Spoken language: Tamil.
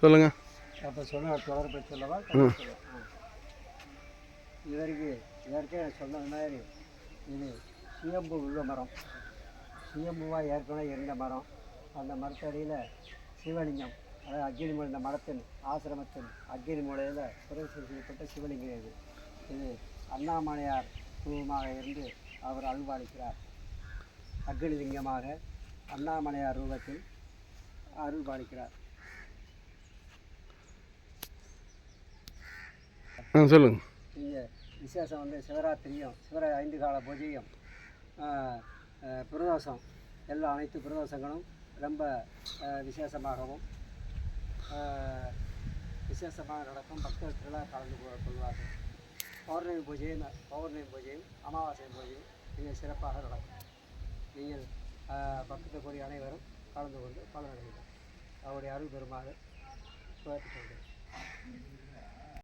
சொல்லுங்கள் அப்போ சொன்ன தொடர்பை சொல்லவா? ம். இதற்கு இதற்கே சொன்னது மாதிரி இது சுயம்பு உள்ள மரம். சுயம்புவாக ஏற்கனவே இருந்த மரம். அந்த மரத்தடியில் சிவலிங்கம் அதாவது அக்னி மூலை இந்த மரத்தின் ஆசிரமத்தின் அக்னி மூலையில் பிரவேசம் செய்யப்பட்ட சிவலிங்கம் இது. இது அண்ணாமலையார் ரூபமாக இருந்து அவர் அருள்பாலிக்கிறார். அக்னி லிங்கமாக அண்ணாமலையார் ரூபத்தில் அருள்பாலிக்கிறார். ஆ சொல்லுங்கள் இங்கே விசேஷம் வந்து சிவராத்திரியும் சிவரா ஐந்து கால பூஜையும் பிரதோஷம். எல்லா அனைத்து பிரதோஷங்களும் ரொம்ப விசேஷமாகவும் விசேஷமாக நடக்கும். பக்தர்களாக கலந்து கொள்வார்கள். பௌர்ணமி பூஜையும் பௌர்ணமி பூஜையும் அமாவாசை பூஜையும் மிக சிறப்பாக நடக்கும். நீங்கள் ஆஹ், பக்தக்கூடிய அனைவரும் கலந்து கொண்டு பலனடைங்கள் அவருடைய அருள் பெறுமாறு கேட்டுக்கொள்கிறேன்.